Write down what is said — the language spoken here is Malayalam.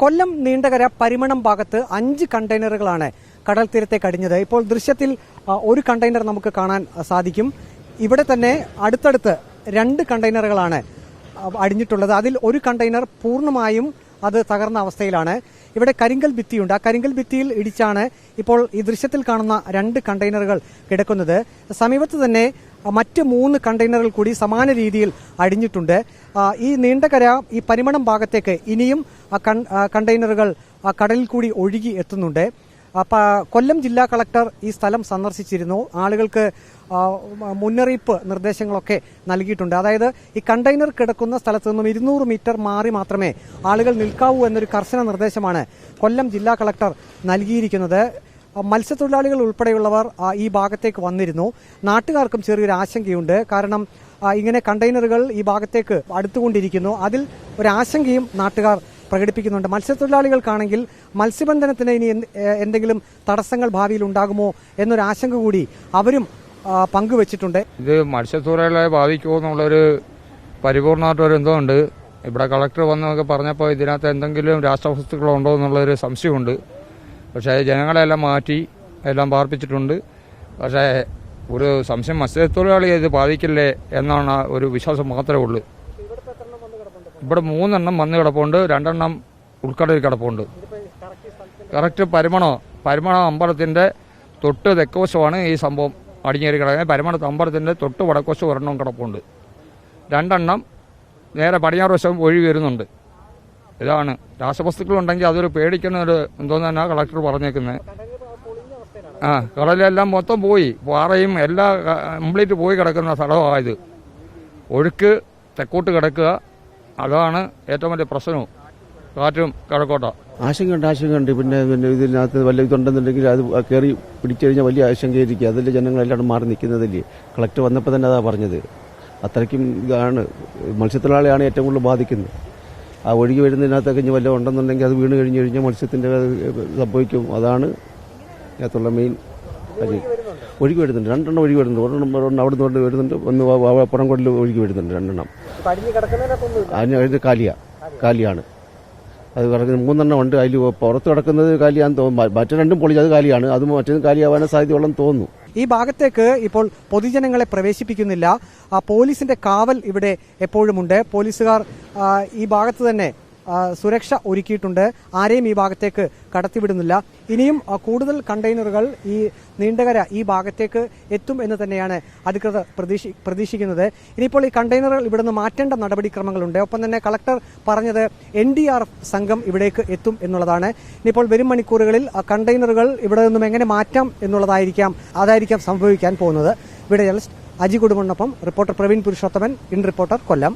കൊല്ലം നീണ്ടകര പരിമണം ഭാഗത്ത് അഞ്ച് കണ്ടെയ്നറുകളാണ് കടൽ തീരത്തെ കടിഞ്ഞത്. ഇപ്പോൾ ദൃശ്യത്തിൽ ഒരു കണ്ടെയ്നർ നമുക്ക് കാണാൻ സാധിക്കും. ഇവിടെ തന്നെ അടുത്തടുത്ത് രണ്ട് കണ്ടെയ്നറുകളാണ് അടിഞ്ഞിട്ടുള്ളത്. അതിൽ ഒരു കണ്ടെയ്നർ പൂർണമായും അത് തകർന്ന അവസ്ഥയിലാണ്. ഇവിടെ കരിങ്കൽ ഭിത്തിയുണ്ട്. ആ കരിങ്കൽ ഭിത്തിയിൽ ഇടിച്ചാണ് ഇപ്പോൾ ഈ ദൃശ്യത്തിൽ കാണുന്ന രണ്ട് കണ്ടെയ്നറുകൾ കിടക്കുന്നത്. സമീപത്ത് തന്നെ മറ്റ് മൂന്ന് കണ്ടെയ്നറുകൾ കൂടി സമാന രീതിയിൽ അടിഞ്ഞിട്ടുണ്ട്. ഈ നീണ്ടകര ഈ പരിമണം ഭാഗത്തേക്ക് ഇനിയും കണ്ടെയ്നറുകൾ കടലിൽ കൂടി ഒഴുകി എത്തുന്നുണ്ട്. കൊല്ലം ജില്ലാ കളക്ടർ ഈ സ്ഥലം സന്ദർശിച്ചിരുന്നു. ആളുകൾക്ക് മുന്നറിയിപ്പ് നിർദ്ദേശങ്ങളൊക്കെ നൽകിയിട്ടുണ്ട്. അതായത് ഈ കണ്ടെയ്നർ കിടക്കുന്ന സ്ഥലത്ത് നിന്നും ഇരുന്നൂറ് മീറ്റർ മാറി മാത്രമേ ആളുകൾ നിൽക്കാവൂ എന്നൊരു കർശന നിർദ്ദേശമാണ് കൊല്ലം ജില്ലാ കളക്ടർ നൽകിയിരിക്കുന്നത്. മത്സ്യത്തൊഴിലാളികൾ ഉൾപ്പെടെയുള്ളവർ ഈ ഭാഗത്തേക്ക് വന്നിരുന്നു. നാട്ടുകാർക്കും ചെറിയൊരു ആശങ്കയുണ്ട്. കാരണം ഇങ്ങനെ കണ്ടെയ്നറുകൾ ഈ ഭാഗത്തേക്ക് അടുത്തുകൊണ്ടിരിക്കുന്നു. അതിൽ ഒരാശങ്കയും നാട്ടുകാർ പ്രകടിപ്പിക്കുന്നുണ്ട്. മത്സ്യത്തൊഴിലാളികൾക്കാണെങ്കിൽ മത്സ്യബന്ധനത്തിന് ഇനി എന്തെങ്കിലും തടസ്സങ്ങൾ ഭാവിയിൽ ഉണ്ടാകുമോ എന്നൊരു ആശങ്ക കൂടി അവരും പങ്കുവച്ചിട്ടുണ്ട്. ഇത് മത്സ്യത്തൊഴിലാളികളെ ബാധിക്കുമോ എന്നുള്ളൊരു പരിപൂർണമായിട്ടൊരു എന്തോ ഉണ്ട്. ഇവിടെ കളക്ടർ വന്നൊക്കെ പറഞ്ഞപ്പോൾ ഇതിനകത്ത് എന്തെങ്കിലും രാഷ്ട്രവസ്തുക്കളുണ്ടോ എന്നുള്ളൊരു സംശയമുണ്ട്. പക്ഷേ ജനങ്ങളെല്ലാം മാറ്റി എല്ലാം പാർപ്പിച്ചിട്ടുണ്ട്. പക്ഷേ ഒരു സംശയം മത്സ്യത്തൊഴിലാളിയെ ഇത് ബാധിക്കില്ലേ എന്നാണ് ഒരു വിശ്വാസം മാത്രമേ ഉള്ളൂ. ഇവിടെ മൂന്നെണ്ണം വന്ന് കിടപ്പുണ്ട് രണ്ടെണ്ണം ഉൾക്കടലിൽ കിടപ്പുണ്ട്. കറക്റ്റ് പരിമണോ പരിമണ അമ്പലത്തിന്റെ തൊട്ട് തെക്കവശമാണ് ഈ സംഭവം അടിഞ്ഞേറി കിടക്കുന്നത്. പരിമണത്ത് അമ്പലത്തിന്റെ തൊട്ട് വടക്കുവശം ഒരെണ്ണം കിടപ്പുണ്ട്. രണ്ടെണ്ണം നേരെ പടിഞ്ഞാറ് വശം ഒഴി വരുന്നുണ്ട്. ഇതാണ്. രാസവസ്തുക്കളുണ്ടെങ്കിൽ അതൊരു പേടിക്കുന്ന ഒരു എന്തോന്ന് തന്നെ കളക്ടർ പറഞ്ഞേക്കുന്നത് ആ കടലെല്ലാം മൊത്തം പോയി. പാറയും എല്ലാ കംപ്ലീറ്റ് പോയി കിടക്കുന്ന സ്ഥലമായത് ഒഴുക്ക് തെക്കോട്ട് കിടക്കുക. അതാണ് ഏറ്റവും വലിയ പ്രശ്നവും. കാറ്റും കിഴക്കോട്ട. ആശങ്കയുണ്ട് ആശങ്കയുണ്ട്. പിന്നെ പിന്നെ ഇതിനകത്ത് വല്ല ഇതുണ്ടെന്നുണ്ടെങ്കിൽ അത് കയറി പിടിച്ചു കഴിഞ്ഞാൽ വലിയ ആശങ്കയായിരിക്കും. അതിൽ ജനങ്ങളെല്ലാം മാറി നിൽക്കുന്നതല്ലേ? കളക്ടർ വന്നപ്പോൾ തന്നെ അതാ പറഞ്ഞത്. അത്രയ്ക്കും ഇതാണ് മത്സ്യത്തൊഴിലാളിയാണ് ഏറ്റവും കൂടുതൽ ബാധിക്കുന്നത്. ആ ഒഴുകി വരുന്നതിനകത്തൊക്കെ ഇനി വല്ലതും ഉണ്ടെന്നുണ്ടെങ്കിൽ അത് വീണ് കഴിഞ്ഞ് കഴിഞ്ഞാൽ മത്സ്യത്തിന്റെ സംഭവിക്കും. അതാണ് അതിനകത്തുള്ള മെയിൻ അരി ഒഴുകി വരുന്നുണ്ട്. രണ്ടെണ്ണം ഒഴുകി വരുന്നുണ്ട്. ഒരെണ്ണം ഒരെണ്ണം അവിടെ നിന്ന് വരുന്നുണ്ട്. ഒന്ന് പുറം കൊണ്ടിൽ ഒഴുകി വരുന്നുണ്ട് രണ്ടെണ്ണം. അതിന് ഇത് കാലിയ. കാലിയാണ്. അത് കിടക്കുന്ന മൂന്നെണ്ണം ഉണ്ട്. അതിൽ പുറത്ത് കിടക്കുന്നത് കാലിയാന്ന് തോന്നുന്നു. മറ്റേ രണ്ടും പൊളിച്ച് അത് കാലിയാണ്. അത് മറ്റേതും കാലിയാവാനും സാധ്യതയുള്ളെന്ന് തോന്നുന്നു. ഈ ഭാഗത്തേക്ക് ഇപ്പോൾ പൊതുജനങ്ങളെ പ്രവേശിപ്പിക്കുന്നില്ല. പോലീസിന്റെ കാവൽ ഇവിടെ എപ്പോഴുമുണ്ട്. പോലീസുകാർ ഈ ഭാഗത്ത് തന്നെ സുരക്ഷ ഒരുക്കിയിട്ടുണ്ട്. ആരെയും ഈ ഭാഗത്തേക്ക് കടത്തിവിടുന്നില്ല. ഇനിയും കൂടുതൽ കണ്ടെയ്നറുകൾ ഈ നീണ്ടകര ഈ ഭാഗത്തേക്ക് എത്തും എന്ന് തന്നെയാണ് അധികൃതർ പ്രതീക്ഷി പ്രതീക്ഷിക്കുന്നത്. ഇനിയിപ്പോൾ ഈ കണ്ടെയ്നറുകൾ ഇവിടുന്ന് മാറ്റേണ്ട നടപടിക്രമങ്ങളുണ്ട്. ഒപ്പം തന്നെ കളക്ടർ പറഞ്ഞത് എൻ ഡി ആർ സംഘം ഇവിടേക്ക് എത്തും എന്നുള്ളതാണ്. ഇനിയിപ്പോൾ വരും മണിക്കൂറുകളിൽ കണ്ടെയ്നറുകൾ ഇവിടെ നിന്നും എങ്ങനെ മാറ്റാം എന്നുള്ളതായിരിക്കാം അതായിരിക്കാം സംഭവിക്കാൻ പോകുന്നത്. ഇവിടെ ജലസ്റ്റ് Aji കുടുംബനൊപ്പം reporter Praveen Purushothaman in reporter Kollam.